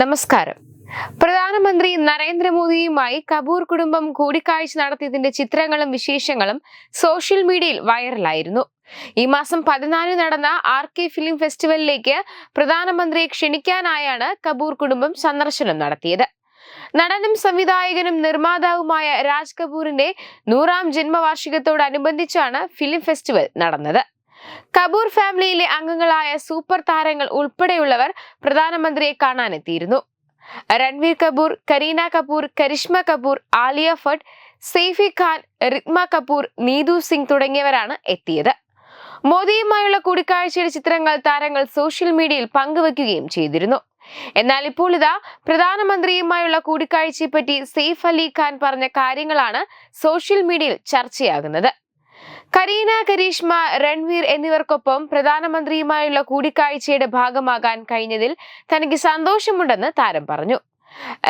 നമസ്കാരം. പ്രധാനമന്ത്രി നരേന്ദ്രമോദിയുമായി കപൂർ കുടുംബം കൂടിക്കാഴ്ച നടത്തിയതിന്റെ ചിത്രങ്ങളും വിശേഷങ്ങളും സോഷ്യൽ മീഡിയയിൽ വൈറലായിരുന്നു. ഈ മാസം പതിനാലിന് നടന്ന ആർ കെ ഫിലിം ഫെസ്റ്റിവലിലേക്ക് പ്രധാനമന്ത്രിയെ ക്ഷണിക്കാനായാണ് കപൂർ കുടുംബം സന്ദർശനം നടത്തിയത്. നടനും സംവിധായകനും നിർമ്മാതാവുമായ രാജ് കപൂറിന്റെ നൂറാം ജന്മവാർഷികത്തോടനുബന്ധിച്ചാണ് ഫിലിം ഫെസ്റ്റിവൽ നടന്നത്. കപൂർ ഫാമിലിയിലെ അംഗങ്ങളായ സൂപ്പർ താരങ്ങൾ ഉൾപ്പെടെയുള്ളവർ പ്രധാനമന്ത്രിയെ കാണാനെത്തിയിരുന്നു. രൺവീർ കപൂർ കരീന കപൂർ കരിഷ്മ കപൂർ ആലിയ ഭട്ട് സെയ്ഫി ഖാൻ റിത്മ കപൂർ നീതു സിംഗ് തുടങ്ങിയവരാണ് എത്തിയത്. മോദിയുമായുള്ള കൂടിക്കാഴ്ചയുടെ ചിത്രങ്ങൾ താരങ്ങൾ സോഷ്യൽ മീഡിയയിൽ പങ്കുവെക്കുകയും ചെയ്തിരുന്നു. എന്നാൽ ഇപ്പോൾ ഇതാ പ്രധാനമന്ത്രിയുമായുള്ള കൂടിക്കാഴ്ചയെപ്പറ്റി സെയ്ഫ് അലി ഖാൻ പറഞ്ഞ കാര്യങ്ങളാണ് സോഷ്യൽ മീഡിയയിൽ ചർച്ചയാകുന്നത്. കരീന കരീഷ്മ രൺവീർ എന്നിവർക്കൊപ്പം പ്രധാനമന്ത്രിയുമായുള്ള കൂടിക്കാഴ്ചയുടെ ഭാഗമാകാൻ കഴിഞ്ഞതിൽ തനിക്ക് സന്തോഷമുണ്ടെന്ന് താരം പറഞ്ഞു.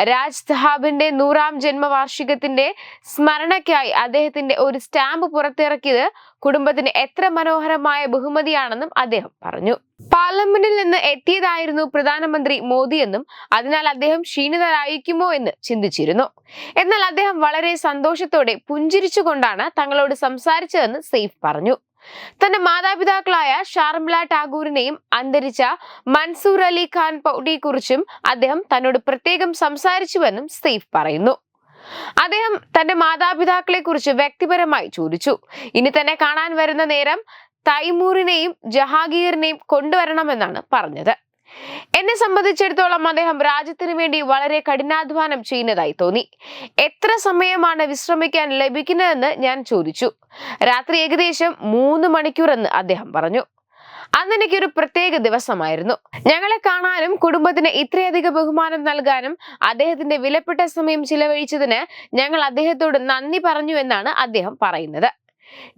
രാജ് സഹാബിന്റെ നൂറാം ജന്മവാർഷികത്തിന്റെ സ്മരണയ്ക്കായി അദ്ദേഹത്തിന്റെ ഒരു സ്റ്റാമ്പ് പുറത്തിറക്കിയത് കുടുംബത്തിന് എത്ര മനോഹരമായ ബഹുമതിയാണെന്നും അദ്ദേഹം പറഞ്ഞു. പാർലമെന്റിൽ നിന്ന് എത്തിയതായിരുന്നു പ്രധാനമന്ത്രി മോദിയെന്നും അതിനാൽ അദ്ദേഹം ക്ഷീണിതരായിരിക്കുമോ എന്ന് ചിന്തിച്ചിരുന്നു. എന്നാൽ അദ്ദേഹം വളരെ സന്തോഷത്തോടെ പുഞ്ചിരിച്ചുകൊണ്ടാണ് തങ്ങളോട് സംസാരിച്ചതെന്ന് സെയ്ഫ് പറഞ്ഞു. തന്റെ മാതാപിതാക്കളായ ഷാർമില ടാഗൂറിനെയും അന്തരിച്ച മൻസൂർ അലി ഖാൻ പൗഡിയെക്കുറിച്ചും അദ്ദേഹം തന്നോട് പ്രത്യേകം സംസാരിച്ചുവെന്നും സെയ്ഫ് പറയുന്നു. അദ്ദേഹം തന്റെ മാതാപിതാക്കളെ കുറിച്ച് വ്യക്തിപരമായി ചോദിച്ചു. ഇനി തന്നെ കാണാൻ വരുന്ന നേരം തൈമൂറിനെയും ജഹാംഗീറിനെയും കൊണ്ടുവരണമെന്നാണ് പറഞ്ഞത്. എന്നെ സംബന്ധിച്ചിടത്തോളം അദ്ദേഹം രാജ്യത്തിന് വേണ്ടി വളരെ കഠിനാധ്വാനം ചെയ്യുന്നതായി തോന്നി. എത്ര സമയമാണ് വിശ്രമിക്കാൻ ലഭിക്കുന്നതെന്ന് ഞാൻ ചോദിച്ചു. രാത്രി ഏകദേശം മൂന്ന് മണിക്കൂർ എന്ന് അദ്ദേഹം പറഞ്ഞു. അന്ന് എനിക്കൊരു പ്രത്യേക ദിവസമായിരുന്നു. ഞങ്ങളെ കാണാനും കുടുംബത്തിന് ഇത്രയധികം ബഹുമാനം നൽകാനും അദ്ദേഹത്തിന്റെ വിലപ്പെട്ട സമയം ചിലവഴിച്ചതിന് ഞങ്ങൾ അദ്ദേഹത്തോട് നന്ദി പറഞ്ഞു എന്നാണ് അദ്ദേഹം പറയുന്നത്.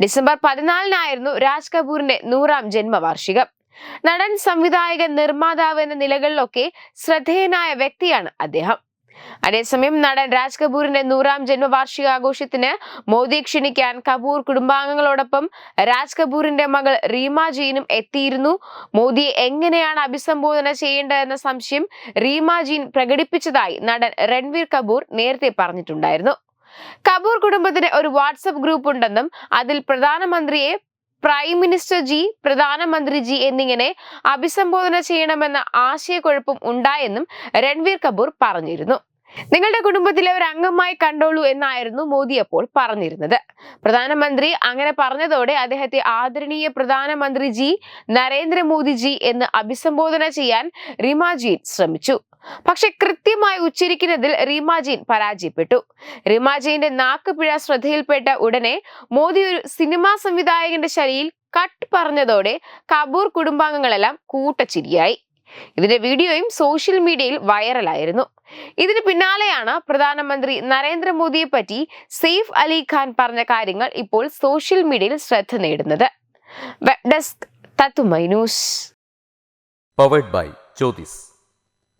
ഡിസംബർ പതിനാലിനായിരുന്നു രാജ് കപൂറിന്റെ നൂറാം ജന്മവാർഷികം. നടൻ സംവിധായകൻ നിർമ്മാതാവ് എന്ന നിലകളിലൊക്കെ ശ്രദ്ധേയനായ വ്യക്തിയാണ് അദ്ദേഹം. അതേസമയം നടൻ രാജ് കപൂറിന്റെ നൂറാം ജന്മവാർഷികാഘോഷത്തിന് മോദി ക്ഷണിക്കാൻ കപൂർ കുടുംബാംഗങ്ങളോടൊപ്പം രാജ് കപൂറിന്റെ മകൾ റീമ ജീനും എത്തിയിരുന്നു. മോദിയെ എങ്ങനെയാണ് അഭിസംബോധന ചെയ്യേണ്ടതെന്ന സംശയം റീമ ജീൻ പ്രകടിപ്പിച്ചതായി നടൻ രൺവീർ കപൂർ നേരത്തെ പറഞ്ഞിട്ടുണ്ടായിരുന്നു. കപൂർ കുടുംബത്തിന് ഒരു വാട്സപ്പ് ഗ്രൂപ്പ് ഉണ്ടെന്നും അതിൽ പ്രധാനമന്ത്രിയെ പ്രൈം മിനിസ്റ്റർ ജി പ്രധാനമന്ത്രി ജി എന്നിങ്ങനെ അഭിസംബോധന ചെയ്യണമെന്ന ആശയക്കുഴപ്പം ഉണ്ടായെന്നും രൺവീർ കപൂർ പറഞ്ഞിരുന്നു. നിങ്ങളുടെ കുടുംബത്തിലെ ഒരു അംഗമായി കണ്ടോളൂ എന്നായിരുന്നു മോദി അപ്പോൾ പറഞ്ഞിരുന്നത്. പ്രധാനമന്ത്രി അങ്ങനെ പറഞ്ഞതോടെ അദ്ദേഹത്തെ ആദരണീയ പ്രധാനമന്ത്രി ജി നരേന്ദ്രമോദി ജി എന്ന് അഭിസംബോധന ചെയ്യാൻ റിമാജീൻ ശ്രമിച്ചു. പക്ഷെ കൃത്യമായി ഉച്ചരിക്കുന്നതിൽ റീമാജീൻ പരാജയപ്പെട്ടു. റീമാജീന്റെ നാക്കുപിഴ ശ്രദ്ധയിൽപ്പെട്ട ഉടനെ മോദി ഒരു സിനിമാ സംവിധായകന്റെ ശൈലിയിൽ കട്ട് പറഞ്ഞതോടെ കപൂർ കുടുംബാംഗങ്ങളെല്ലാം കൂട്ടച്ചിരിയായി. ഇതിന്റെ വീഡിയോയും സോഷ്യൽ മീഡിയയിൽ വൈറലായിരുന്നു. ഇതിന് പിന്നാലെയാണ് പ്രധാനമന്ത്രി നരേന്ദ്രമോദിയെ പറ്റി സെയ്ഫ് അലി ഖാൻ പറഞ്ഞ കാര്യങ്ങൾ ഇപ്പോൾ സോഷ്യൽ മീഡിയയിൽ ശ്രദ്ധ നേടുന്നത്. വെബ് ഡെസ്ക് തത്തുമൈ news. Powered by Jyothis.